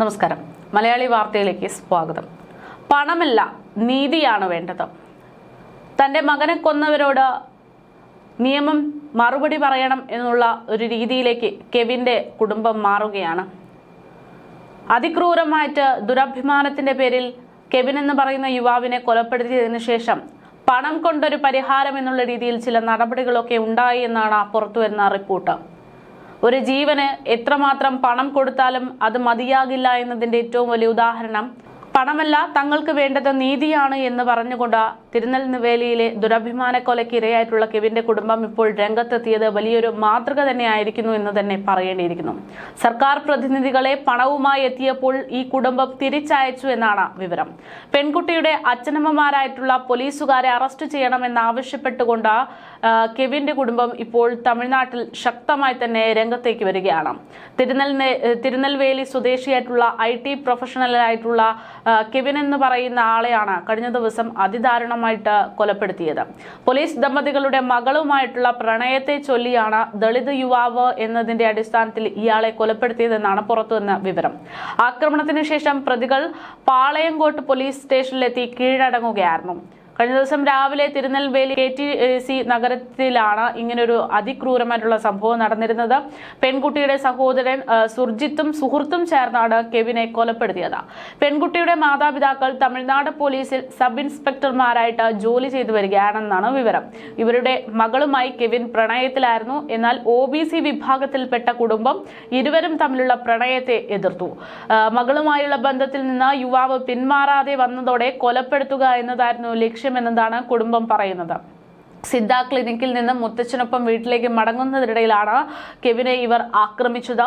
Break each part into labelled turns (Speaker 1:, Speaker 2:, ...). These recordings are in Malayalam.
Speaker 1: നമസ്കാരം. മലയാളി വാർത്തയിലേക്ക് സ്വാഗതം. പണമല്ല നീതിയാണ് വേണ്ടത്. തന്റെ മകനെ കൊന്നവരോട് നിയമം മറുപടി പറയണം എന്നുള്ള ഒരു രീതിയിലേക്ക് കെവിന്റെ കുടുംബം മാറുകയാണ്. അതിക്രൂരമായിട്ട് ദുരഭിമാനത്തിന്റെ പേരിൽ കെവിൻ എന്ന് പറയുന്ന യുവാവിനെ കൊലപ്പെടുത്തിയതിനു ശേഷം പണം കൊണ്ടൊരു പരിഹാരം എന്നുള്ള രീതിയിൽ ചില നടപടികളൊക്കെ ഉണ്ടായി എന്നാണ് പുറത്തുവരുന്ന റിപ്പോർട്ട്. ഒരു ജീവന് എത്രമാത്രം പണം കൊടുത്താലും അത് മതിയാകില്ല എന്നതിന്റെ ഏറ്റവും വലിയ ഉദാഹരണം പണമല്ല തങ്ങൾക്ക് വേണ്ടത് നീതിയാണ് എന്ന് പറഞ്ഞുകൊണ്ട് തിരുനെൽവേലിയിലെ ദുരഭിമാന കൊലയ്ക്ക് ഇരയായിട്ടുള്ള കെവിന്റെ കുടുംബം ഇപ്പോൾ രംഗത്തെത്തിയത് വലിയൊരു മാതൃക തന്നെയായിരിക്കുന്നു എന്ന് തന്നെ പറയേണ്ടിയിരിക്കുന്നു. സർക്കാർ പ്രതിനിധികളെ പണവുമായി എത്തിയപ്പോൾ ഈ കുടുംബം തിരിച്ചയച്ചു എന്നാണ് വിവരം. പെൺകുട്ടിയുടെ അച്ഛനമ്മമാരായിട്ടുള്ള പോലീസുകാരെ അറസ്റ്റ് ചെയ്യണമെന്നാവശ്യപ്പെട്ടുകൊണ്ട് കെവിന്റെ കുടുംബം ഇപ്പോൾ തമിഴ്നാട്ടിൽ ശക്തമായി തന്നെ രംഗത്തേക്ക് വരികയാണ്. തിരുനെൽ തിരുനെൽവേലി സ്വദേശിയായിട്ടുള്ള ഐ ടി പ്രൊഫഷണലായിട്ടുള്ള കെവിൻ എന്ന് പറയുന്ന ആളെയാണ് കഴിഞ്ഞ ദിവസം അതിദാരുണമായിട്ട് കൊലപ്പെടുത്തിയത്. പോലീസ് ദമ്പതികളുടെ മകളുമായിട്ടുള്ള പ്രണയത്തെ ചൊല്ലിയാണ് ദളിത് യുവാവ് എന്നതിന്റെ അടിസ്ഥാനത്തിൽ ഇയാളെ കൊലപ്പെടുത്തിയതെന്നാണ് പുറത്തുവന്ന വിവരം. ആക്രമണത്തിന് ശേഷം പ്രതികൾ പാളയംകോട്ട് പോലീസ് സ്റ്റേഷനിലെത്തി കീഴടങ്ങുകയായിരുന്നു. കഴിഞ്ഞ ദിവസം രാവിലെ തിരുനെൽവേലി കെ ടി സി നഗരത്തിലാണ് ഇങ്ങനൊരു അതിക്രൂരമായിട്ടുള്ള സംഭവം നടന്നിരുന്നത്. പെൺകുട്ടിയുടെ സഹോദരൻ സുർജിത്തും സുഹൃത്തും ചേർന്നാണ് കെവിനെ കൊലപ്പെടുത്തിയത്. പെൺകുട്ടിയുടെ മാതാപിതാക്കൾ തമിഴ്നാട് പോലീസിൽ സബ് ഇൻസ്പെക്ടർമാരായിട്ട് ജോലി ചെയ്തു വരികയാണെന്നാണ് വിവരം. ഇവരുടെ മകളുമായി കെവിൻ പ്രണയത്തിലായിരുന്നു. എന്നാൽ ഒ വിഭാഗത്തിൽപ്പെട്ട കുടുംബം ഇരുവരും തമ്മിലുള്ള പ്രണയത്തെ എതിർത്തു. മകളുമായുള്ള ബന്ധത്തിൽ നിന്ന് യുവാവ് പിന്മാറാതെ വന്നതോടെ കൊലപ്പെടുത്തുക എന്നതായിരുന്നു ലക്ഷ്യമെന്നതാണ് കുടുംബം പറയുന്നത് സിദ്ധ ക്ലിനിക്കിൽ നിന്നും മുത്തച്ഛനൊപ്പം വീട്ടിലേക്ക് മടങ്ങുന്നതിനിടയിലാണ് കെവിനെ ഇവർ ആക്രമിച്ചത്.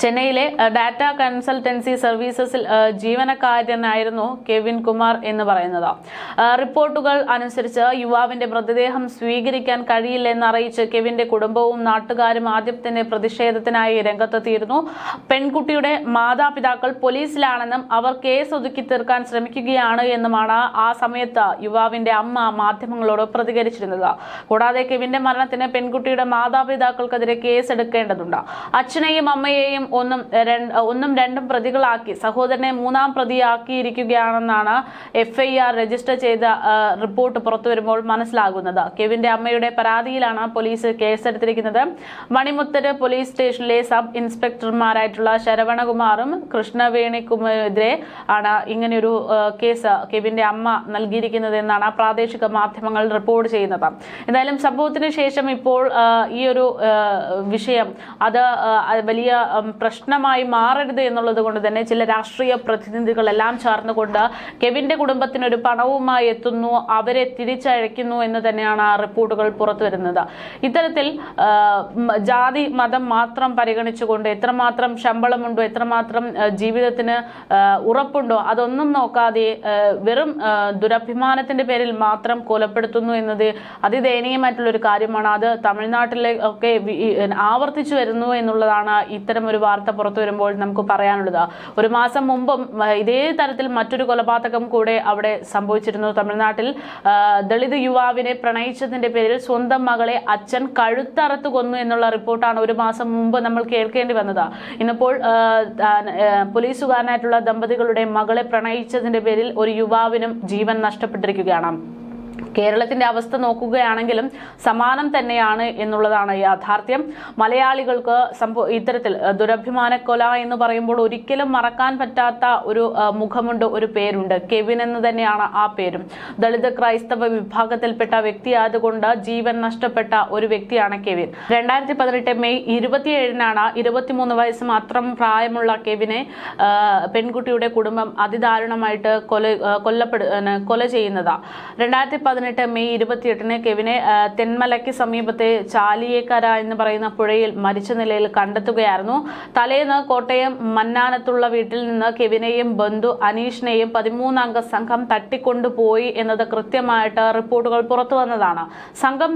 Speaker 1: ചെന്നൈയിലെ ഡാറ്റ കൺസൾട്ടൻസി സർവീസസിൽ ജീവനക്കാരനായിരുന്നു കെവിൻ കുമാർ എന്ന് പറയുന്നത്. റിപ്പോർട്ടുകൾ അനുസരിച്ച് യുവാവിന്റെ മൃതദേഹം സ്വീകരിക്കാൻ കഴിയില്ലെന്ന് അറിയിച്ച് കെവിന്റെ കുടുംബവും നാട്ടുകാരും ആദ്യം തന്നെ പ്രതിഷേധത്തിനായി രംഗത്തെത്തിയിരുന്നു. പെൺകുട്ടിയുടെ മാതാപിതാക്കൾ പോലീസിലാണെന്നും അവർ കേസ് ഒതുക്കി തീർക്കാൻ ശ്രമിക്കുകയാണ് എന്നുമാണ് ആ സമയത്ത് യുവാവിന്റെ അമ്മ മാധ്യമങ്ങളോട് പ്രതികരിച്ചിരുന്നത്. കൂടാതെ കെവിന്റെ മരണത്തിന് പെൺകുട്ടിയുടെ മാതാപിതാക്കൾക്കെതിരെ കേസ് എടുക്കേണ്ടതുണ്ട് അച്ഛനെയും അമ്മയെയും ഒന്നും ഒന്നും രണ്ടും പ്രതികളാക്കി സഹോദരനെ മൂന്നാം പ്രതിയാക്കിയിരിക്കുകയാണെന്നാണ് എഫ് രജിസ്റ്റർ ചെയ്ത റിപ്പോർട്ട് പുറത്തു വരുമ്പോൾ മനസ്സിലാകുന്നത്. കെവിന്റെ അമ്മയുടെ പരാതിയിലാണ് പോലീസ് കേസെടുത്തിരിക്കുന്നത്. മണിമുത്തര് പോലീസ് സ്റ്റേഷനിലെ സബ് ഇൻസ്പെക്ടർമാരായിട്ടുള്ള ശരവണകുമാറും കൃഷ്ണവേണിക്കുമെതിരെ ആണ് ഇങ്ങനെയൊരു കേസ് കെവിന്റെ അമ്മ നൽകിയിരിക്കുന്നത് എന്നാണ് പ്രാദേശിക മാധ്യമങ്ങൾ റിപ്പോർട്ട് ചെയ്യുന്നത്. എന്തായാലും സംഭവത്തിന് ശേഷം ഇപ്പോൾ ഈ ഒരു വിഷയം അത് വലിയ പ്രശ്നമായി മാറരുത് എന്നുള്ളത് കൊണ്ട് തന്നെ ചില രാഷ്ട്രീയ പ്രതിനിധികളെല്ലാം ചേർന്നുകൊണ്ട് കെവിന്റെ കുടുംബത്തിന് ഒരു പണവുമായി എത്തുന്നു അവരെ തിരിച്ചയക്കുന്നു എന്ന് തന്നെയാണ് ആ റിപ്പോർട്ടുകൾ പുറത്തു വരുന്നത്. ഇത്തരത്തിൽ ജാതി മതം മാത്രം പരിഗണിച്ചുകൊണ്ട് എത്രമാത്രം ശമ്പളമുണ്ടോ എത്രമാത്രം ജീവിതത്തിന് ഉറപ്പുണ്ടോ അതൊന്നും നോക്കാതെ വെറും ദുരഭിമാനത്തിന്റെ പേരിൽ മാത്രം കൊലപ്പെടുത്തുന്നു എന്നത് അതിദയനീയമായിട്ടുള്ള ഒരു കാര്യമാണ്. അത് തമിഴ്നാട്ടിലെ ഒക്കെ ആവർത്തിച്ചു വരുന്നു എന്നുള്ളതാണ് ഇത്തരം ഒരു വാർത്ത പുറത്തു വരുമ്പോൾ നമുക്ക് പറയാനുള്ളത്. ഒരു മാസം മുമ്പും ഇതേ തരത്തിൽ മറ്റൊരു കൊലപാതകം കൂടെ അവിടെ സംഭവിച്ചിരുന്നു തമിഴ്നാട്ടിൽ. ദളിത് യുവാവിനെ പ്രണയിച്ചതിന്റെ പേരിൽ സ്വന്തം മകളെ അച്ഛൻ കഴുത്തറത്ത് കൊന്നു എന്നുള്ള റിപ്പോർട്ടാണ് ഒരു മാസം മുമ്പ് നമ്മൾ കേൾക്കേണ്ടി വന്നത്. ഇന്നിപ്പോൾ പോലീസുകാരനായിട്ടുള്ള ദമ്പതികളുടെ മകളെ പ്രണയിച്ചതിന്റെ പേരിൽ ഒരു യുവാവിനും ജീവൻ നഷ്ടപ്പെട്ടിരിക്കുകയാണ്. കേരളത്തിന്റെ അവസ്ഥ നോക്കുകയാണെങ്കിലും സമാനം തന്നെയാണ് എന്നുള്ളതാണ് യാഥാർത്ഥ്യം. മലയാളികൾക്ക് സംഭവ ഇത്തരത്തിൽ ദുരഭിമാനക്കൊല ദുരഭിമാന കൊല എന്ന് പറയുമ്പോൾ ഒരിക്കലും മറക്കാൻ പറ്റാത്ത ഒരു മുഖമുണ്ട് ഒരു പേരുണ്ട്. കെവിൻ എന്ന് തന്നെയാണ് ആ പേരും. ദളിത് ക്രൈസ്തവ വിഭാഗത്തിൽപ്പെട്ട വ്യക്തിയായതുകൊണ്ട് ജീവൻ നഷ്ടപ്പെട്ട ഒരു വ്യക്തിയാണ് കെവിൻ. രണ്ടായിരത്തി പതിനെട്ട് മെയ് ഇരുപത്തിയേഴിനാണ് ഇരുപത്തിമൂന്ന് വയസ്സ് മാത്രം പ്രായമുള്ള കെവിനെ പെൺകുട്ടിയുടെ കുടുംബം അതിദാരുണമായിട്ട് കൊല കൊല്ലപ്പെടു കൊല ചെയ്യുന്നത്. രണ്ടായിരത്തി പതിനെട്ട് മെയ് ഇരുപത്തിയെട്ടിന് കെവിനെ തെന്മലയ്ക്ക് സമീപത്തെ ചാലിയേക്കര എന്ന് പറയുന്ന പുഴയിൽ മരിച്ച നിലയിൽ കണ്ടെത്തുകയായിരുന്നു. തലേന്ന് കോട്ടയം മന്നാനത്തുള്ള വീട്ടിൽ നിന്ന് കെവിനെയും ബന്ധു അനീഷിനെയും പതിമൂന്നംഗ സംഘം തട്ടിക്കൊണ്ടുപോയി എന്നത് കൃത്യമായിട്ട് റിപ്പോർട്ടുകൾ പുറത്തു വന്നതാണ്. സംഘം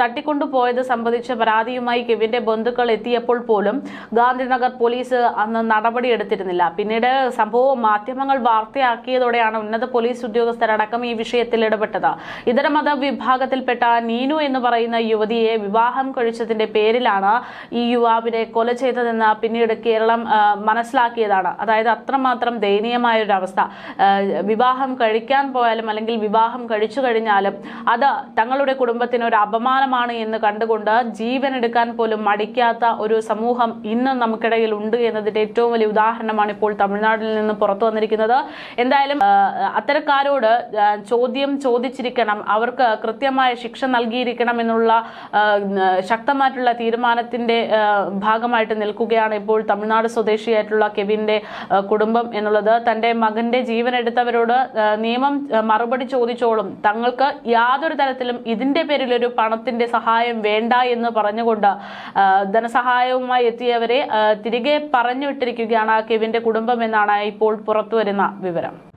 Speaker 1: തട്ടിക്കൊണ്ടുപോയത് സംബന്ധിച്ച പരാതിയുമായി കെവിന്റെ ബന്ധുക്കൾ എത്തിയപ്പോൾ പോലും ഗാന്ധിനഗർ പോലീസ് അന്ന് നടപടിയെടുത്തിരുന്നില്ല. പിന്നീട് സംഭവം മാധ്യമങ്ങൾ വാർത്തയാക്കിയതോടെയാണ് ഉന്നത പോലീസ് ഉദ്യോഗസ്ഥരടക്കം ഈ വിഷയത്തിൽ ഇടപെട്ടത്. ഇതര മത വിഭാഗത്തിൽപ്പെട്ട നീനു എന്ന് പറയുന്ന യുവതിയെ വിവാഹം കഴിച്ചതിന്റെ പേരിലാണ് ഈ യുവാവിനെ കൊല ചെയ്തതെന്ന് പിന്നീട് കേരളം മനസ്സിലാക്കിയതാണ്. അതായത് അത്രമാത്രം ദയനീയമായ ഒരു അവസ്ഥ വിവാഹം കഴിക്കാൻ പോയാലും അല്ലെങ്കിൽ വിവാഹം കഴിച്ചു കഴിഞ്ഞാലും അത് തങ്ങളുടെ കുടുംബത്തിന് ഒരു അപമാനമാണ് എന്ന് കണ്ടുകൊണ്ട് ജീവൻ എടുക്കാൻ പോലും മടിക്കാത്ത ഒരു സമൂഹം ഇന്നും നമുക്കിടയിൽ ഉണ്ട് എന്നതിന്റെ ഏറ്റവും വലിയ ഉദാഹരണമാണ് ഇപ്പോൾ തമിഴ്നാട്ടിൽ നിന്ന് പുറത്തു വന്നിരിക്കുന്നത്. എന്തായാലും അത്തരക്കാരോട് ചോദ്യം ചോദ്യം ചോദിച്ചിരിക്കണം അവർക്ക് കൃത്യമായ ശിക്ഷ നൽകിയിരിക്കണം എന്നുള്ള ശക്തമായിട്ടുള്ള തീരുമാനത്തിന്റെ ഭാഗമായിട്ട് നിൽക്കുകയാണ് ഇപ്പോൾ തമിഴ്നാട് സ്വദേശിയായിട്ടുള്ള കെവിന്റെ കുടുംബം എന്നുള്ളത്. തന്റെ മകന്റെ ജീവൻ എടുത്തവരോട് നിയമം മറുപടി ചോദിച്ചോളും. തങ്ങൾക്ക് യാതൊരു തരത്തിലും ഇതിന്റെ പേരിൽ ഒരു പണത്തിന്റെ സഹായം വേണ്ട എന്ന് പറഞ്ഞുകൊണ്ട് ധനസഹായവുമായി എത്തിയവരെ തിരികെ പറഞ്ഞു വിട്ടിരിക്കുകയാണ് ആ കെവിന്റെ കുടുംബം എന്നാണ് ഇപ്പോൾ പുറത്തുവരുന്ന വിവരം.